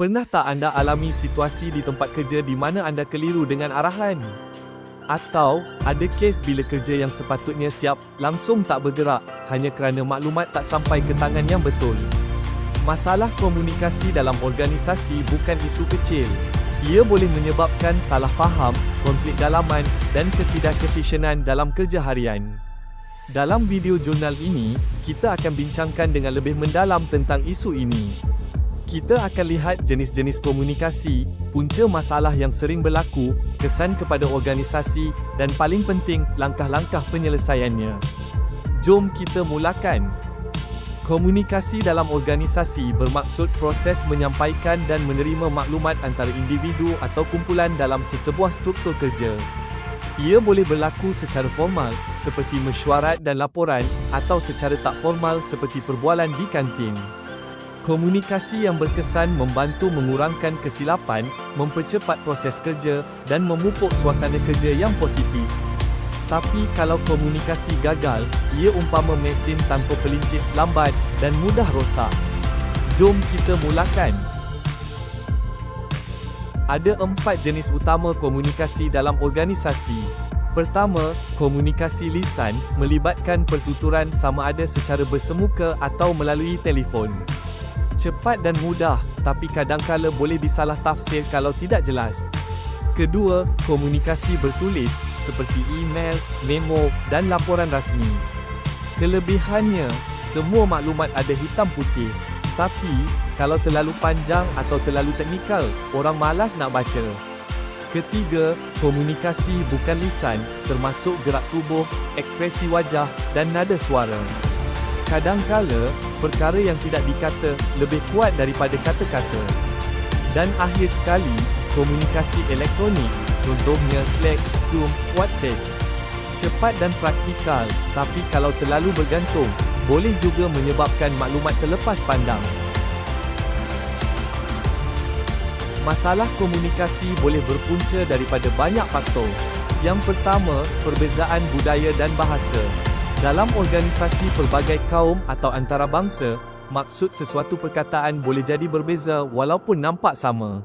Pernah tak anda alami situasi di tempat kerja di mana anda keliru dengan arahan? Atau, ada kes bila kerja yang sepatutnya siap, langsung tak bergerak, hanya kerana maklumat tak sampai ke tangan yang betul. Masalah komunikasi dalam organisasi bukan isu kecil. Ia boleh menyebabkan salah faham, konflik dalaman, dan ketidakefisienan dalam kerja harian. Dalam video jurnal ini, kita akan bincangkan dengan lebih mendalam tentang isu ini. Kita akan lihat jenis-jenis komunikasi, punca masalah yang sering berlaku, kesan kepada organisasi, dan paling penting, langkah-langkah penyelesaiannya. Jom kita mulakan. Komunikasi dalam organisasi bermaksud proses menyampaikan dan menerima maklumat antara individu atau kumpulan dalam sesebuah struktur kerja. Ia boleh berlaku secara formal, seperti mesyuarat dan laporan, atau secara tak formal seperti perbualan di kantin. Komunikasi yang berkesan membantu mengurangkan kesilapan, mempercepat proses kerja, dan memupuk suasana kerja yang positif. Tapi kalau komunikasi gagal, ia umpama mesin tanpa pelincir, lambat, dan mudah rosak. Jom kita mulakan. Ada empat jenis utama komunikasi dalam organisasi. Pertama, komunikasi lisan melibatkan pertuturan sama ada secara bersemuka atau melalui telefon cepat dan mudah, tapi kadangkala boleh disalah tafsir kalau tidak jelas. Kedua, komunikasi bertulis, seperti email, memo, dan laporan rasmi. Kelebihannya, semua maklumat ada hitam putih. Tapi, kalau terlalu panjang atau terlalu teknikal, orang malas nak baca. Ketiga, komunikasi bukan lisan, termasuk gerak tubuh, ekspresi wajah, dan nada suara. Kadangkala, perkara yang tidak dikata lebih kuat daripada kata-kata. Dan akhir sekali, komunikasi elektronik, contohnya Slack, Zoom, WhatsApp. Cepat dan praktikal, tapi kalau terlalu bergantung, boleh juga menyebabkan maklumat terlepas pandang. Masalah komunikasi boleh berpunca daripada banyak faktor. Yang pertama, perbezaan budaya dan bahasa. Dalam organisasi pelbagai kaum atau antarabangsa, maksud sesuatu perkataan boleh jadi berbeza walaupun nampak sama.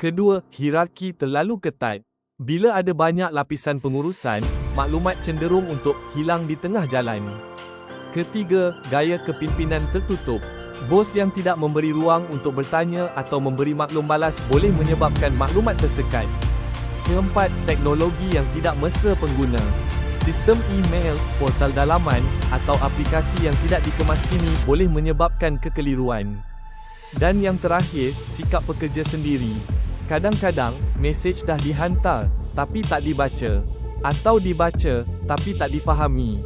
Kedua, hierarki terlalu ketat. Bila ada banyak lapisan pengurusan, maklumat cenderung untuk hilang di tengah jalan. Ketiga, gaya kepimpinan tertutup. Bos yang tidak memberi ruang untuk bertanya atau memberi maklum balas boleh menyebabkan maklumat tersekat. Keempat, teknologi yang tidak mesra pengguna. Sistem email, portal dalaman, atau aplikasi yang tidak dikemas kini boleh menyebabkan kekeliruan. Dan yang terakhir, sikap pekerja sendiri. Kadang-kadang, mesej dah dihantar, tapi tak dibaca. Atau dibaca, tapi tak difahami.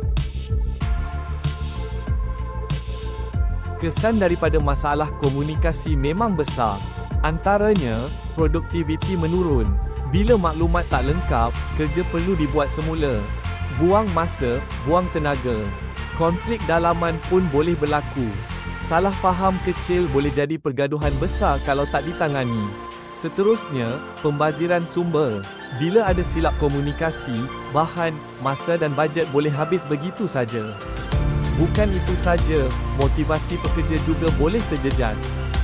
Kesan daripada masalah komunikasi memang besar. Antaranya, produktiviti menurun. Bila maklumat tak lengkap, kerja perlu dibuat semula buang masa, buang tenaga. Konflik dalaman pun boleh berlaku. Salah faham kecil boleh jadi pergaduhan besar kalau tak ditangani. Seterusnya, pembaziran sumber. Bila ada silap komunikasi, bahan, masa dan bajet boleh habis begitu saja. Bukan itu saja, motivasi pekerja juga boleh terjejas.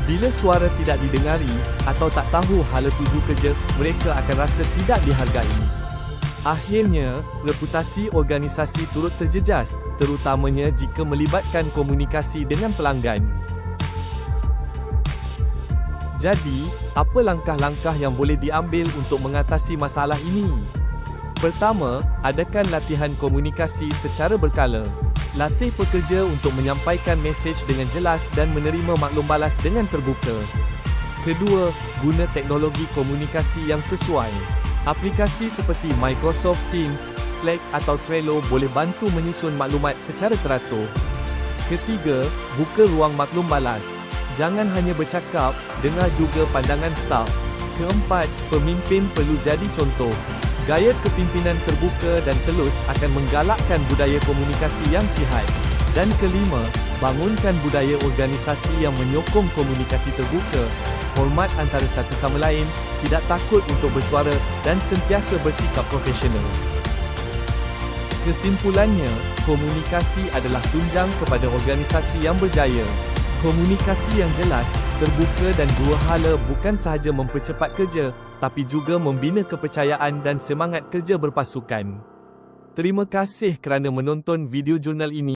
Bila suara tidak didengari atau tak tahu hala tuju kerja, mereka akan rasa tidak dihargai. Akhirnya, reputasi organisasi turut terjejas, terutamanya jika melibatkan komunikasi dengan pelanggan. Jadi, apa langkah-langkah yang boleh diambil untuk mengatasi masalah ini? Pertama, adakan latihan komunikasi secara berkala. Latih pekerja untuk menyampaikan mesej dengan jelas dan menerima maklum balas dengan terbuka. Kedua, guna teknologi komunikasi yang sesuai. Aplikasi seperti Microsoft Teams, Slack atau Trello boleh bantu menyusun maklumat secara teratur. Ketiga, buka ruang maklum balas. Jangan hanya bercakap, dengar juga pandangan staf. Keempat, pemimpin perlu jadi contoh. Gaya kepimpinan terbuka dan telus akan menggalakkan budaya komunikasi yang sihat. Dan kelima, bangunkan budaya organisasi yang menyokong komunikasi terbuka, hormat antara satu sama lain, tidak takut untuk bersuara dan sentiasa bersikap profesional. Kesimpulannya, komunikasi adalah tunjang kepada organisasi yang berjaya. Komunikasi yang jelas, terbuka dan dua hala bukan sahaja mempercepat kerja, tapi juga membina kepercayaan dan semangat kerja berpasukan. Terima kasih kerana menonton video jurnal ini.